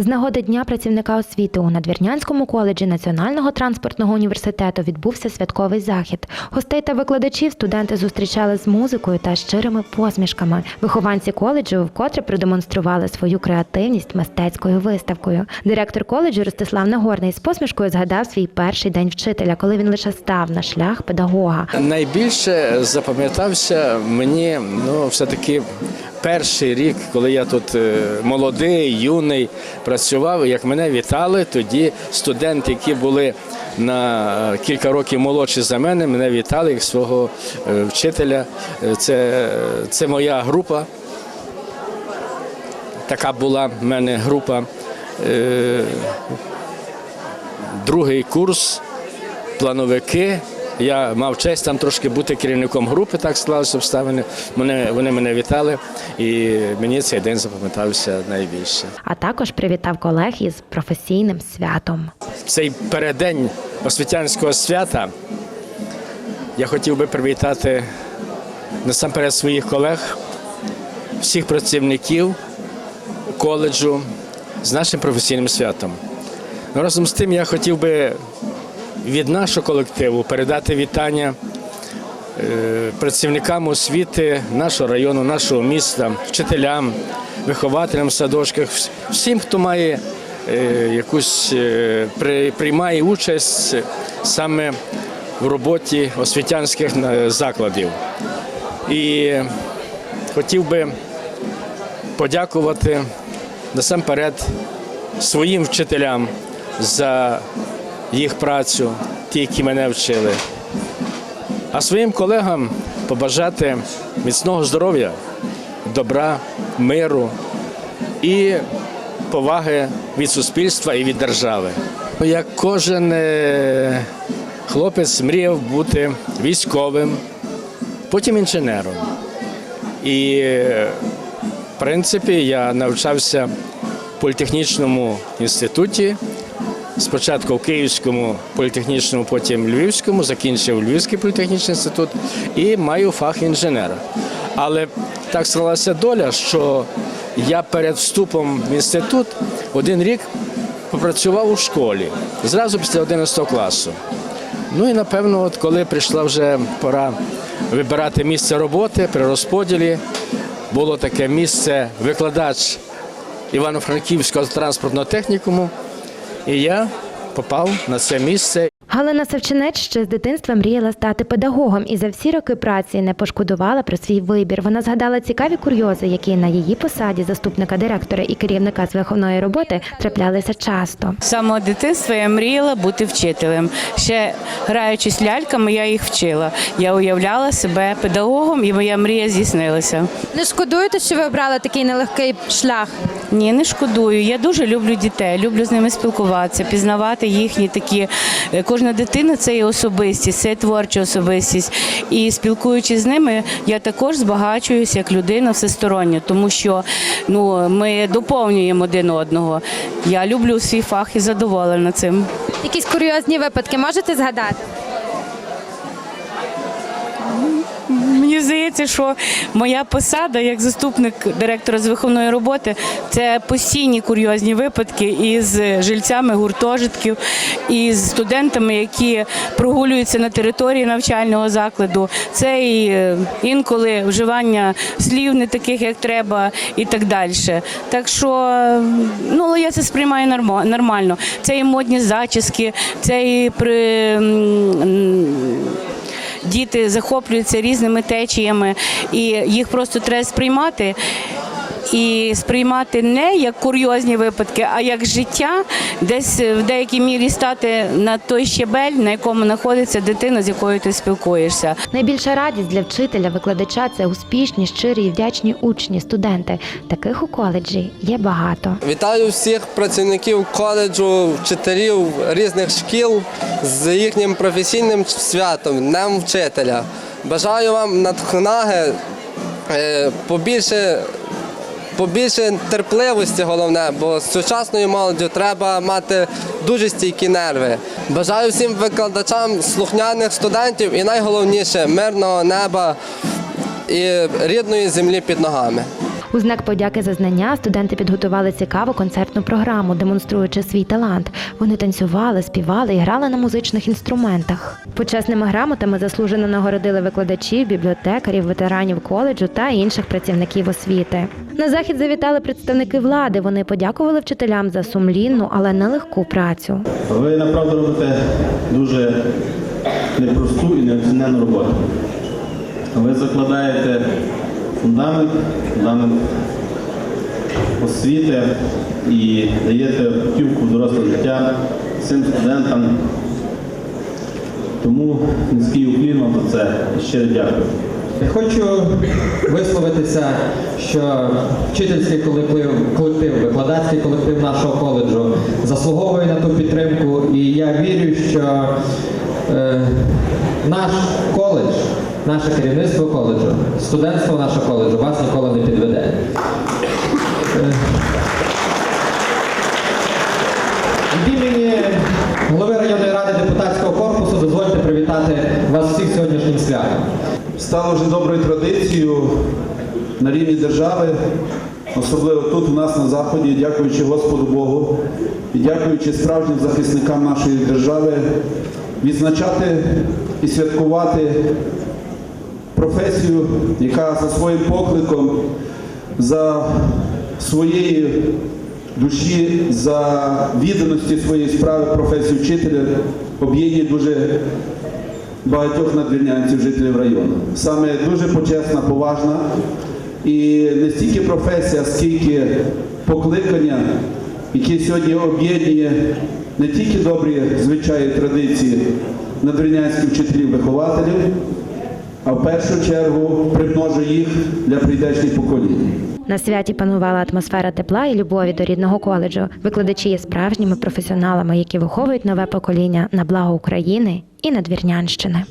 З нагоди Дня працівника освіти у Надвірнянському коледжі Національного транспортного університету відбувся святковий захід. Гостей та викладачів студенти зустрічали з музикою та щирими посмішками. Вихованці коледжу вкотре продемонстрували свою креативність мистецькою виставкою. Директор коледжу Ростислав Нагорний з посмішкою згадав свій перший день вчителя, коли він лише став на шлях педагога. Найбільше запам'ятався мені ну, все-таки перший рік, коли я тут е, молодий, юний працював, як мене вітали, тоді студенти, які були на кілька років молодші за мене, мене вітали як свого е, вчителя. Е, Це, це моя група. Така була в мене група. Е, Другий курс плановики. Я мав честь там трошки бути керівником групи, так склалися обставини. Мене, вони мене вітали, і мені цей день запам'ятався найбільше. А також привітав колег із професійним святом. Цей переддень освітянського свята я хотів би привітати насамперед своїх колег, всіх працівників коледжу з нашим професійним святом. Ну, разом з тим я хотів би від нашого колективу передати вітання е, працівникам освіти нашого району, нашого міста, вчителям, вихователям в садочках, всім, хто має е, якусь е, при- приймає участь саме в роботі освітянських закладів. І хотів би подякувати насамперед своїм вчителям за їх працю, ті, які мене вчили. А своїм колегам побажати міцного здоров'я, добра, миру і поваги від суспільства і від держави. Як кожен е, хлопець мріяв бути військовим, потім інженером. І, е, в принципі, я навчався в політехнічному інституті. Спочатку в Київському політехнічному, потім Львівському, закінчив Львівський політехнічний інститут і маю фах інженера. Але так склалася доля, що я перед вступом в інститут один рік попрацював у школі, зразу після 11 класу. Ну і напевно, от коли прийшла вже пора вибирати місце роботи при розподілі, було таке місце викладач Івано-Франківського транспортного технікуму. І я попав на це місце. Галина Савчинець ще з дитинства мріяла стати педагогом і за всі роки праці не пошкодувала про свій вибір. Вона згадала цікаві курйози, які на її посаді заступника директора і керівника з виховної роботи траплялися часто. З самого дитинства я мріяла бути вчителем. Ще граючись ляльками, я їх вчила. Я уявляла себе педагогом, і моя мрія здійснилася. Не шкодуєте, що ви обрали такий нелегкий шлях? Ні, не шкодую. Я дуже люблю дітей, люблю з ними спілкуватися, пізнавати їхні такі. е, Кожна дитина це є особистість, це є творча особистість. І спілкуючись з ними, я також збагачуюсь як людина всестороння, тому що ну, ми доповнюємо один одного. Я люблю свій фах і задоволена цим. Якісь курйозні випадки можете згадати? Мені здається, що моя посада як заступник директора з виховної роботи це постійні курйозні випадки із жильцями гуртожитків, із студентами, які прогулюються на території навчального закладу. Це і е, інколи вживання слів не таких, як треба, і так далі. Так що ну, я це сприймаю нормально. Це і модні зачіски, це і при. Діти захоплюються різними течіями, і їх просто треба сприймати. І сприймати не як курйозні випадки, а як життя, десь в деякій мірі стати на той щебель, на якому знаходиться дитина, з якою ти спілкуєшся. Найбільша радість для вчителя, викладача це успішні, щирі і вдячні учні, студенти. Таких у коледжі є багато. Вітаю всіх працівників коледжу, вчителів різних шкіл з їхнім професійним святом, Днем вчителя. Бажаю вам натхнаги, е, побільше, побільше терпливості, головне, бо з сучасною молоддю треба мати дуже стійкі нерви. Бажаю всім викладачам слухняних студентів і найголовніше мирного неба і рідної землі під ногами. У знак подяки за знання студенти підготували цікаву концертну програму, демонструючи свій талант. Вони танцювали, співали і грали на музичних інструментах. Почесними грамотами заслужено нагородили викладачів, бібліотекарів, ветеранів коледжу та інших працівників освіти. На захід завітали представники влади. Вони подякували вчителям за сумлінну, але нелегку працю. Ви направду робите дуже непросту і неоцінену роботу. Ви закладаєте фундамент, фундамент освіти і даєте путівку в доросле життя цим студентам. Тому низький уклін вам за це щиро дякую. Хочу висловитися, що вчительський колектив, колектив, викладацький колектив нашого коледжу заслуговує на ту підтримку, і я вірю, що е, наш коледж, наше керівництво коледжу, студентство нашого коледжу вас ніколи не підведе. Від імені голови районної ради депутатського корпусу дозвольте привітати вас всіх сьогоднішнім святом. стало вже доброю традицією на рівні держави, особливо тут у нас на Заході, дякуючи Господу Богу і дякуючи справжнім захисникам нашої держави, відзначати і святкувати професію, яка за своїм покликом, за своєї душі, за відданості своєї справи професію вчителя об'єднує дуже багатьох надвірнянців, жителів району. Саме дуже почесна, поважна і не стільки професія, скільки покликання, яке сьогодні об'єднує не тільки добрі звичаї традиції надвірнянських вчителів-вихователів, а в першу чергу примножу їх для прийдешніх поколінь. На святі панувала атмосфера тепла і любові до рідного коледжу. Викладачі є справжніми професіоналами, які виховують нове покоління на благо України і надвірнянщини.